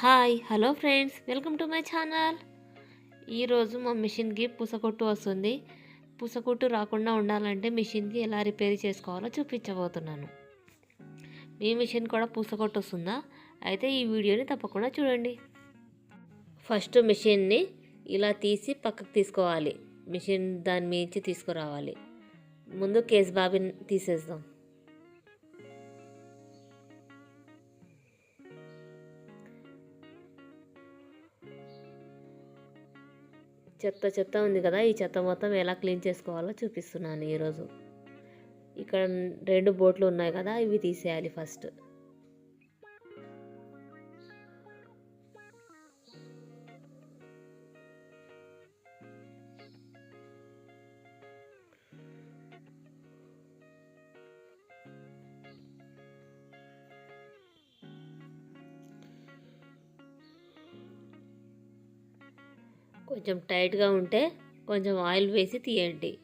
Hi hello friends welcome to my channel. ఈరోజు మా మిషన్కి పూసకొట్టు వస్తుంది. పూసకొట్టు రాకుండా ఉండాలంటే మిషన్కి ఎలా రిపేర్ చేసుకోవాలో చూపించబోతున్నాను. మీ మిషన్ కూడా పూసకొట్టు వస్తుందా? అయితే ఈ వీడియోని తప్పకుండా చూడండి. ఫస్ట్ మిషన్ని ఇలా తీసి పక్కకు తీసుకోవాలి. మిషన్ దాని మీంచి తీసుకురావాలి. ముందు కేస్ బాబిన్ తీసేద్దాం. చెత్త చెత్త ఉంది కదా ఈ చెత్త మొత్తం ఎలా క్లీన్ చేసుకోవాలో చూపిస్తున్నాను ఈరోజు. ఇక్కడ రెండు బోట్లు ఉన్నాయి కదా ఇవి తీసేయాలి ఫస్ట్. కొంచెం టైట్గా ఉంటే కొంచెం ఆయిల్ వేసి తీయండి.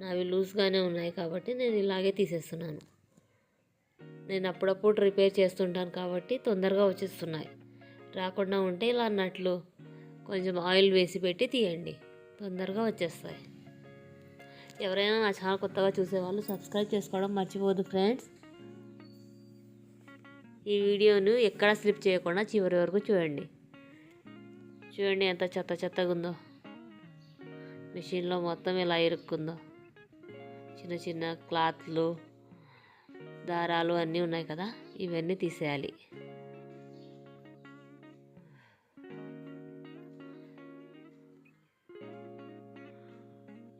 నావి లూజ్గానే ఉన్నాయి కాబట్టి నేను ఇలాగే తీసేస్తున్నాను. నేను అప్పుడప్పుడు రిపేర్ చేస్తుంటాను కాబట్టి తొందరగా వచ్చేస్తున్నాయి. రాకుండా ఉంటే ఇలా నట్లు కొంచెం ఆయిల్ వేసి పెట్టి తీయండి. తొందరగా వచ్చేస్తాయి. ఎవరైనా నా ఛానల్ కొత్తగా చూసేవాళ్ళు సబ్స్క్రైబ్ చేసుకోవడం మర్చిపోదు ఫ్రెండ్స్. ఈ వీడియోను ఎక్కడ స్లిప్ చేయకుండా చివరి వరకు చూడండి. చూడండి ఎంత చెత్త చెత్తగా ఉందో మిషన్లో మొత్తం ఇలా ఇరుక్కుందో. చిన్న చిన్న క్లాత్లు దారాలు అన్నీ ఉన్నాయి కదా ఇవన్నీ తీసేయాలి.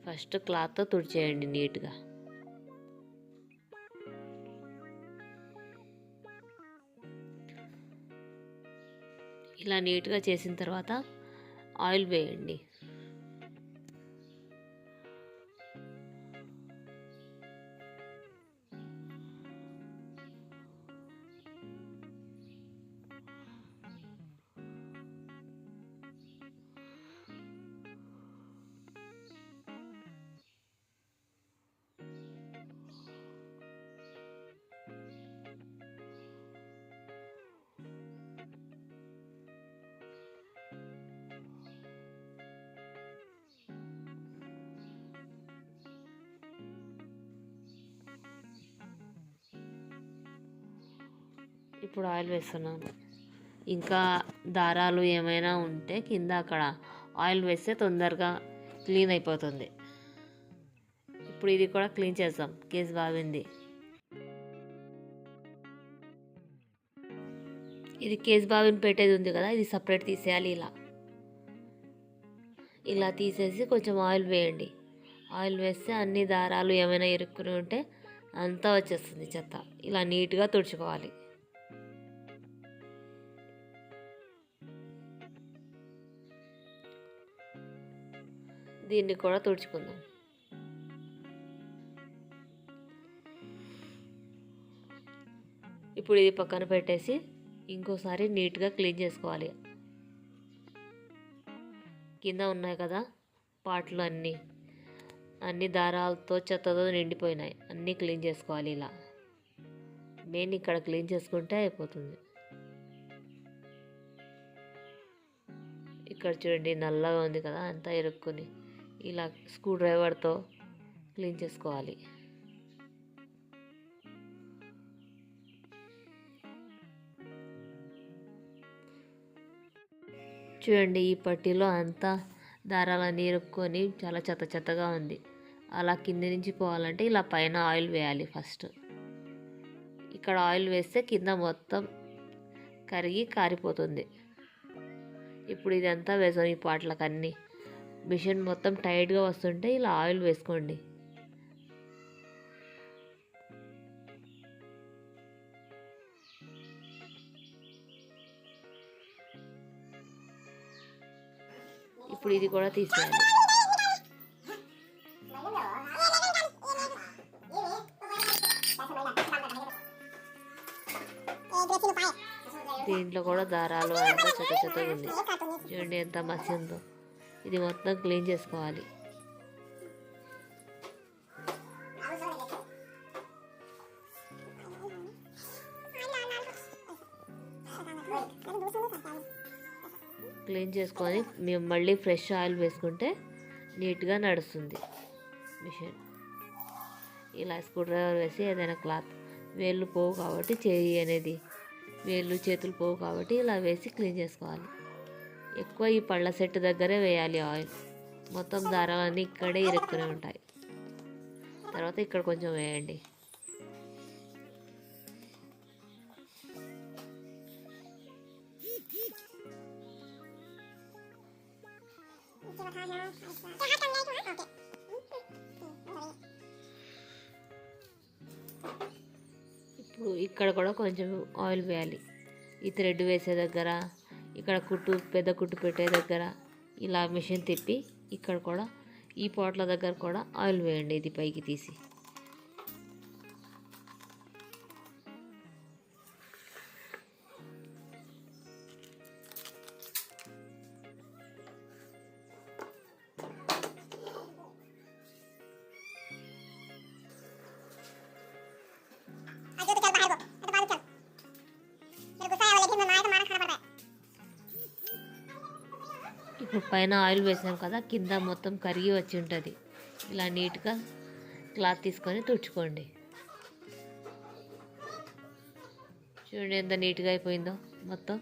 ఫస్ట్ క్లాత్తో తుడిచేయండి నీట్గా. ఇలా నీట్గా చేసిన తర్వాత ఆయిల్ వేయండి. ఇప్పుడు ఆయిల్ వేస్తున్నాను. ఇంకా దారాలు ఏమైనా ఉంటే కింద అక్కడ ఆయిల్ వేస్తే తొందరగా క్లీన్ అయిపోతుంది. ఇప్పుడు ఇది కూడా క్లీన్ చేద్దాం. కేసు బాగుంది ఇది కేస్ బాబిన్ పెట్టేది ఉంది కదా ఇది సపరేట్ తీసేయాలి ఇలా. ఇలా తీసేసి కొంచెం ఆయిల్ వేయండి. ఆయిల్ వేస్తే అన్ని దారాలు ఏమైనా ఇరుక్కుని ఉంటే అంతా వచ్చేస్తుంది చెత్త. ఇలా నీట్గా తుడుచుకోవాలి. దీన్ని కూడా తుడుచుకుందాం. ఇప్పుడు ఇది పక్కన పెట్టేసి ఇంకోసారి నీట్గా క్లీన్ చేసుకోవాలి. కింద ఉన్నాయి కదా పాటలు అన్నీ. అన్ని దారాలతో చెత్తతో నిండిపోయినాయి. అన్నీ క్లీన్ చేసుకోవాలి ఇలా. మెయిన్ ఇక్కడ క్లీన్ చేసుకుంటే అయిపోతుంది. ఇక్కడ చూడండి నల్లగా ఉంది కదా అంతా ఇరుక్కుని. ఇలా స్క్రూ డ్రైవర్తో క్లీన్ చేసుకోవాలి. చూడండి ఈ పట్టీలో అంతా దారాలన్నీ ఇరుక్కొని చాలా చెత్త చెత్తగా ఉంది. అలా కింద నుంచి పోవాలంటే ఇలా పైన ఆయిల్ వేయాలి ఫస్ట్. ఇక్కడ ఆయిల్ వేస్తే కింద మొత్తం కరిగి కారిపోతుంది. ఇప్పుడు ఇదంతా వేసాం ఈ పాటలకు అన్నీ మిషన్ మొత్తం టైట్గా వస్తుంటే ఇలా ఆయిల్ వేసుకోండి. ఇప్పుడు ఇది కూడా తీసేయాలి. దీంట్లో కూడా దారాలు అంతా చెత్త చెత్త ఉంది. చూడండి ఎంత మసి ఉందో ఇది మొత్తం క్లీన్ చేసుకోవాలి. క్లీన్ చేసుకొని మేము మళ్ళీ ఫ్రెష్ ఆయిల్ వేసుకుంటే నీట్గా నడుస్తుంది మిషన్. ఇలా స్క్రూ డ్రైవర్ వేసి ఏదైనా క్లాత్. వేళ్ళు పోవు కాబట్టి చేయి అనేది. వేళ్ళు చేతులు పోవు కాబట్టి ఇలా వేసి క్లీన్ చేసుకోవాలి. ఎక్కువ ఈ పళ్ళ సెట్ దగ్గరే వేయాలి ఆయిల్. మొత్తం దారాలన్నీ ఇక్కడే ఇరుక్కునే ఉంటాయి. తర్వాత ఇక్కడ కొంచెం వేయండి. ఇప్పుడు ఇక్కడ కూడా కొంచెం ఆయిల్ వేయాలి. ఈ థ్రెడ్ వేసే దగ్గర ఇక్కడ కుట్టు పెద్ద కుట్టు పెట్టే దగ్గర ఇలా మిషన్ తిప్పి ఇక్కడ కూడా ఈ పోట్ల దగ్గర కూడా ఆయిల్ వేయండి ఇది పైకి తీసి. ఇప్పుడు పైన ఆయిల్ వేసాం కదా కింద మొత్తం కరిగి వచ్చి ఉంటుంది. ఇలా నీట్గా క్లాత్ తీసుకొని తుడుచుకోండి. చూడండి ఎంత నీట్గా అయిపోయిందో మొత్తం.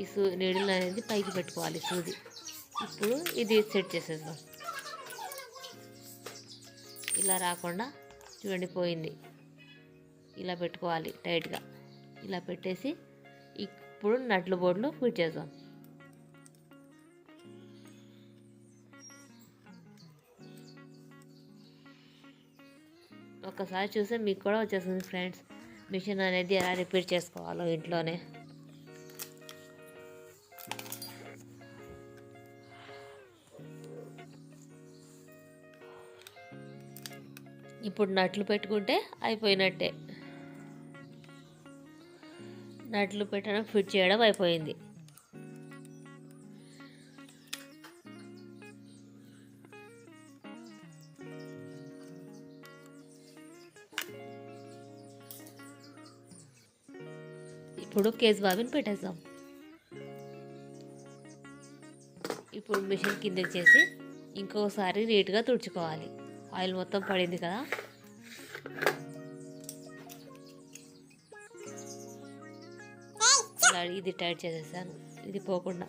ఈ సూ నీడిల్ అనేది పైకి పెట్టుకోవాలి సూది. ఇప్పుడు ఇది సెట్ చేసేద్దాం. ఇలా రాకుండా చూడండి పోయింది. ఇలా పెట్టుకోవాలి టైట్గా. ఇలా పెట్టేసి ఇప్పుడు నట్లు బోర్డులు ఫిట్ చేద్దాం. ఒకసారి చూస్తే మీకు కూడా వచ్చేస్తుంది ఫ్రెండ్స్. మిషన్ అనేది ఎలా రిపేర్ చేసుకోవాలో ఇంట్లోనే. ఇప్పుడు నట్లు పెట్టుకుంటే అయిపోయినట్టే. నట్లు పెట్టడం ఫిట్ చేయడం అయిపోయింది. ఇప్పుడు కేజ్ బాబిని పెట్టేద్దాం. ఇప్పుడు మిషన్ కిందకి చేసి ఇంకోసారి నీట్గా తుడుచుకోవాలి. ఆయిల్ మొత్తం పడింది కదా. ఇది టైట్ చేసేసాను. ఇది పోకుండా.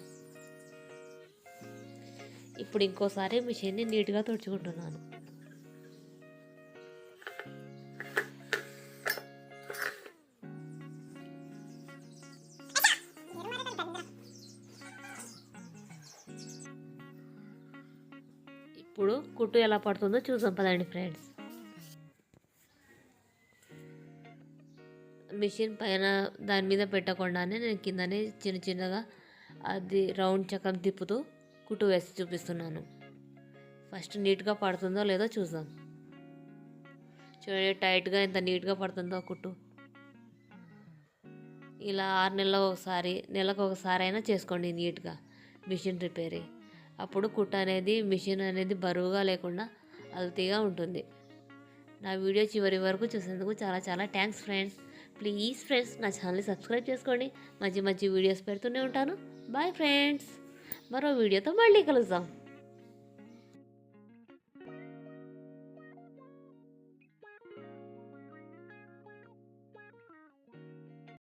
ఇప్పుడు ఇంకోసారి మిషన్ని నీట్గా తుడుచుకుంటున్నాను. ఎలా పడుతుందో చూసాం పదండి ఫ్రెండ్స్. మిషన్ పైన దాని మీద పెట్టకుండానే నేను కిందనే చిన్న చిన్నగా అది రౌండ్ చక్రం తిప్పుతూ కుట్టు వేసి చూపిస్తున్నాను. ఫస్ట్ నీట్గా పడుతుందో లేదో చూద్దాం. చూడండి టైట్గా ఎంత నీట్గా పడుతుందో కుట్టు. ఇలా ఆరు నెలలకు ఒకసారి నెలకు ఒకసారి అయినా చేసుకోండి నీట్గా మిషన్ రిపేరింగ్ అప్పుడు కుట్ట అనేది మిషన్ అనేది బరువుగా లేకుండా అల్తీగా ఉంటుంది. నా వీడియో చివరి వరకు చూసేందుకు చాలా చాలా థ్యాంక్స్ ఫ్రెండ్స్. ప్లీజ్ ఫ్రెండ్స్ నా ఛానల్ని సబ్స్క్రైబ్ చేసుకోండి. మంచి మంచి వీడియోస్ పెడుతూనే ఉంటాను. Bye friends. మరో వీడియోతో మళ్ళీ కలుద్దాం.